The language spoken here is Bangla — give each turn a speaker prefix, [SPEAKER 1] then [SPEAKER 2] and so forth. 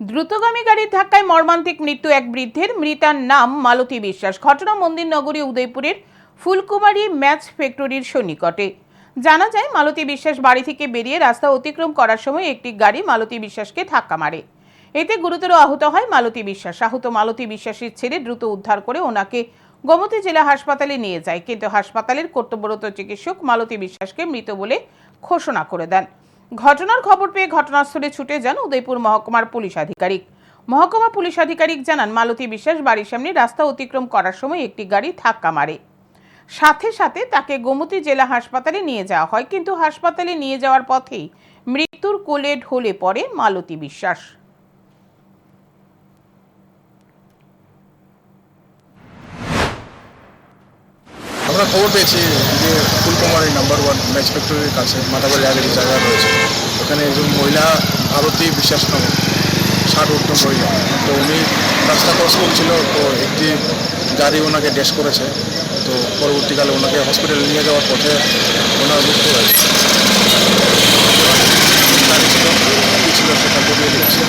[SPEAKER 1] দ্রুতগামী গাড়ির ধাক্কায় মর্মান্তিক মৃত্যু এক বৃদ্ধের। মৃতার নাম মালতী বিশ্বাস। ঘটনা মন্দির নগরী উদয়পুরের ফুলকুমারী ম্যাচ ফ্যাক্টরির সন্নিকটে। জানা যায়, মালতী বিশ্বাস বাড়ি থেকে বেরিয়ে রাস্তা অতিক্রম করার সময় একটি গাড়ি মালতী বিশ্বাসকে ধাক্কা মারে। এতে গুরুতর আহত হয় মালতী বিশ্বাস। আহত মালতী বিশ্বাসের ছেলে দ্রুত উদ্ধার করে ওনাকে গোমতী জেলা হাসপাতালে নিয়ে যায়। কিন্তু হাসপাতালের কর্তব্যরত চিকিৎসক মালতী বিশ্বাসকে মৃত বলে ঘোষণা করে দেন। ঘটনার খবর পেয়ে ঘটনাস্থলে ছুটে যান উদয়পুর মহকুমার পুলিশ আধিকারিক। মহকুমা পুলিশ আধিকারিক জানান, মালতী বিশ্বাস বাড়ির সামনে রাস্তা অতিক্রম করার সময় একটি গাড়ি ধাক্কা মারে। সাথে সাথে তাকে গোমতী জেলা হাসপাতালে নিয়ে যাওয়া হয়, কিন্তু হাসপাতালে নিয়ে যাওয়ার পথেই মৃত্যুর কোলে ঢলে পড়ে মালতী বিশ্বাস।
[SPEAKER 2] আমরা খবর পেয়েছি যে ফুলকুমারী নাম্বার ওয়ান ম্যাচ ফ্যাক্টরির কাছে মাতাবাড়ি আগের জায়গা রয়েছে, ওখানে একজন মহিলা ভারতীয় বিশ্বাস নাম ষাট উত্তম মহিলা। তো উনি রাস্তা ক্রস করছিল, তো একটি গাড়ি ওনাকে ড্যাশ করেছে। তো পরবর্তীকালে ওনাকে হসপিটালে নিয়ে যাওয়ার পথে ওনার মৃত্যু হয়েছে। দিয়েছে